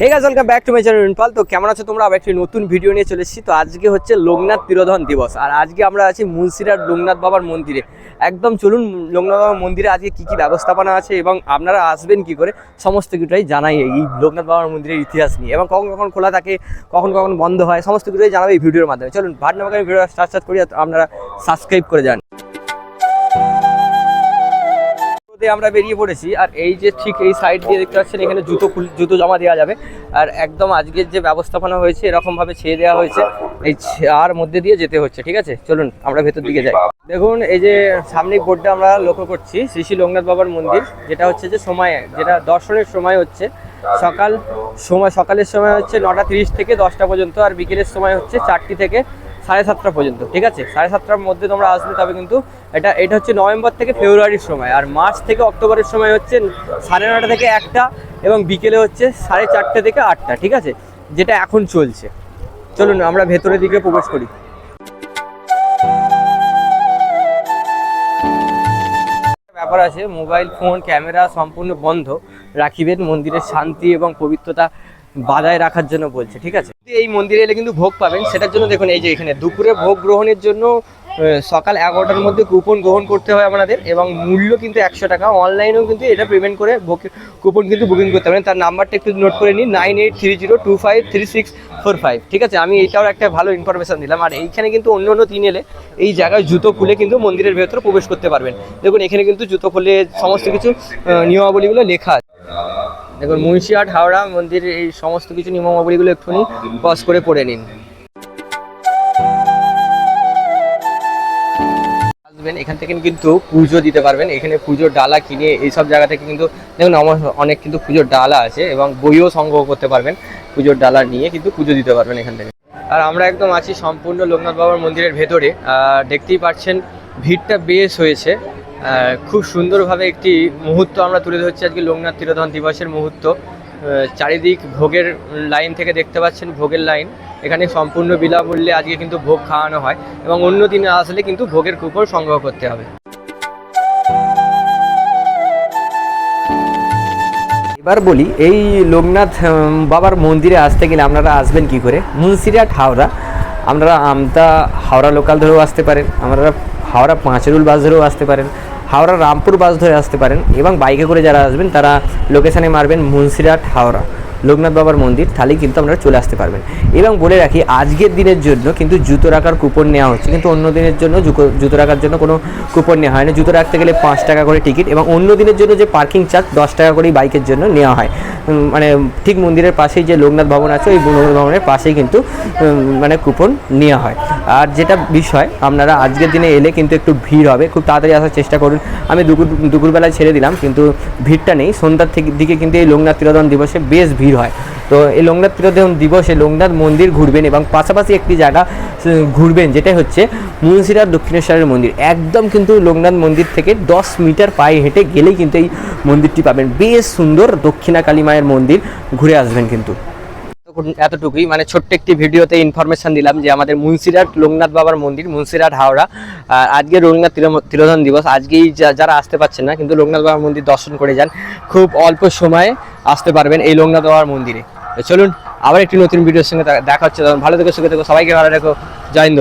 Hey guys welcome back to my channel ইনপাল তো কেমন আছো তোমরা? আবার একটি নতুন ভিডিও নিয়ে চলে এসেছি। তো আজকে হচ্ছে লোকনাথ তিরোধন দিবস। আর আজকে আমরা আছি মুন্সিরার লোকনাথ বাবার মন্দিরে। একদম চলুন, লোকনাথ বাবার মন্দিরে আজকে কি কি ব্যবস্থাপনা আছে এবং আপনারা আসবেন কি করে, সমস্ত কিছুটাই জানাই এই লোকনাথ বাবার মন্দিরের ইতিহাস নিয়ে। এবং কখন কখন খোলা থাকে, কখন কখন বন্ধ হয়, সমস্ত কিছুটাই জানাব এই ভিডিওর মাধ্যমে। চলুন, ভাট নামাকে ভিডিও স্টার্ট স্টার্ট করি আপনারা সাবস্ক্রাইব করে যান। রোদে আমরা বেরিয়ে পড়েছি। আর এই যে ঠিক এই সাইড দিয়ে দেখতে পাচ্ছেন, এখানে জুতো জুতো জমা দেওয়া যাবে। আর একদম আজকের যে ব্যবস্থাপনা হয়েছে, এরকমভাবে ছেয়ে দেওয়া হয়েছে। এই ছেয়ার মধ্যে দিয়ে যেতে হচ্ছে, ঠিক আছে? চলুন, আমরা ভেতর দিকে যাই। দেখুন, এই যে সামনে বোর্ডটা আমরা লক্ষ্য করছি, শ্রী শ্রী লোকনাথ বাবার মন্দির, যেটা হচ্ছে যে সময়, যেটা দর্শনের সময় হচ্ছে সকাল সময়, সকালের সময় হচ্ছে নটা তিরিশ থেকে দশটা পর্যন্ত, আর বিকেলের সময় হচ্ছে চারটি থেকে সাড়ে সাতটা পর্যন্ত, ঠিক আছে? সাড়ে সাতটার মধ্যে তোমরা আসবে তবে কিন্তু এটা এটা হচ্ছে নভেম্বর থেকে ফেব্রুয়ারির সময়, আর মার্চ থেকে অক্টোবরের সময় হচ্ছে সাড়ে নটা থেকে একটা এবং বিকেলে হচ্ছে সাড়ে চারটে থেকে আটটা, ঠিক আছে? যেটা এখন চলছে। চলুন, আমরা ভেতরের দিকে প্রবেশ করি। ব্যাপার আছে, মোবাইল, ফোন, ক্যামেরা সম্পূর্ণ বন্ধ। রাখিবেন মন্দিরের শান্তি এবং পবিত্রতা বাজায় রাখার জন্য বলছে, ঠিক আছে? এই মন্দিরে এলে কিন্তু ভোগ পাবেন, সেটার জন্য দেখুন, এই যে এখানে দুপুরে ভোগ গ্রহণের জন্য সকাল এগারোটার মধ্যে কুপন গ্রহণ করতে হয় আপনাদের এবং মূল্য কিন্তু একশো টাকা। অনলাইনেও কিন্তু এটা পেমেন্ট করে কুপন কিন্তু বুকিং করতে পারেন। তার নাম্বারটা একটু নোট করে নিন nine eight three zero two five three six four five ঠিক আছে? আমি এইটাও একটা ভালো ইনফরমেশন দিলাম। আর এইখানে কিন্তু অন্য অন্য দিন এলে এই জায়গায় জুতো খুলে কিন্তু মন্দিরের ভেতরে প্রবেশ করতে পারবেন। দেখুন, এখানে কিন্তু জুতো খুলে সমস্ত কিছু নিয়মাবলীগুলো লেখা দেখুন মুন্সিহাট হাওড়া মন্দিরের এই সমস্ত কিছু নিয়মাবলীগুলো একটুখানি পজ করে পড়ে নিন। আসবেন এখান থেকে কিন্তু পুজো দিতে পারবেন। এখানে পুজোর ডালা কিনে এইসব জায়গা থেকে কিন্তু দেখুন আমার অনেক কিন্তু পুজোর ডালা আছে এবং বইও সংগ্রহ করতে পারবেন। পুজোর ডালা নিয়ে কিন্তু পুজো দিতে পারবেন এখান থেকে। আর আমরা একদম আছি সম্পূর্ণ লোকনাথ বাবার মন্দিরের ভেতরে। দেখতেই পাচ্ছেন ভিড়টা বেশ হয়েছে। খুব সুন্দরভাবে একটি মুহূর্ত আমরা তুলে ধরছি আজকে লোকনাথ তিরোধন দিবসের মুহূর্ত। চারিদিক ভোগের লাইন থেকে দেখতে পাচ্ছেন, ভোগের লাইন। এখানে সম্পূর্ণ বিনামূল্যে আজকে কিন্তু ভোগ খাওয়ানো হয় এবং অন্য দিনে আসলে কিন্তু ভোগের কুপন সংগ্রহ করতে হবে। এবার বলি, এই লোকনাথ বাবার মন্দিরে আসতে গেলে আপনারা আসবেন কি করে? মুন্সিরহাট, হাওড়া। আপনারা আমতা হাওড়া লোকাল ধরেও আসতে পারেন, আপনারা হাওড়া পাঁচরুল বাস ধরেও আসতে পারেন। হাওড়া রামপুর বাস ধরে আসতে পারেন এবং বাইকে করে যারা আসবেন তারা লোকেশানে মারবেন মুন্সিরাট হাওড়া, লোকনাথ বাবার মন্দির, তাহলেই কিন্তু আপনারা চলে আসতে পারবেন। এবং বলে রাখি, আজকের দিনের জন্য কিন্তু জুতো রাখার কুপন নেওয়া হচ্ছে। কিন্তু অন্য দিনের জন্য জুতো রাখার জন্য কোনো কুপন নেওয়া হয় না জুতো রাখতে গেলে পাঁচ টাকা করে টিকিট এবং অন্য দিনের জন্য যে পার্কিং চার্জ দশ টাকা করেই বাইকের জন্য নেওয়া হয়। মানে ঠিক মন্দিরের পাশেই যে লোকনাথ ভবন আছে, ওই লোকনাথ ভবনের পাশেই কিন্তু মানে কুপন নেওয়া হয়। আর যেটা বিষয়, আপনারা আজকের দিনে এলে কিন্তু একটু ভিড় হবে। খুব তাড়াতাড়ি আসার চেষ্টা করুন। আমি দুপুর, দুপুরবেলায় ছেড়ে দিলাম, কিন্তু ভিড়টা নেই। সন্ধ্যার থেকে, দিকে কিন্তু এই লোকনাথ তিরোধন দিবসে বেশ ভিড় হয়। তো এই লোকনাথ তিরোধন দিবসে লোকনাথ মন্দির ঘুরবেন এবং পাশাপাশি একটি জায়গা ঘুরবেন যেটা হচ্ছে মুন্সিরার দক্ষিণেশ্বরের মন্দির। একদম কিন্তু লোকনাথ মন্দির থেকে দশ মিটার পায়ে হেঁটে গেলেই কিন্তু এই মন্দিরটি পাবেন। বেশ সুন্দর দক্ষিণা কালী মায়ের মন্দির, ঘুরে আসবেন কিন্তু। এতটুকু- এতটুকুই। মানে ছোট্ট একটি ভিডিওতে ইনফরমেশন দিলাম যে আমাদের মুন্সিরহাট লোকনাথ বাবার মন্দির মুন্সিরহাট হাওড়া। আজকে তিরো- তিরোধন দিবস। আজকেই যারা আসতে পারছেন না, কিন্তু লোকনাথ বাবার মন্দির দর্শন করে যান। খুব অল্প সময়ে আসতে পারবেন এই লোকনাথ বাবার মন্দিরে। চলুন আবার একটি নতুন ভিডিওর সঙ্গে দেখা হচ্ছে। তখন ভালো থেকো, সুখে থেকো, সবাইকে ভালো রেখো। জয় হিন্দ।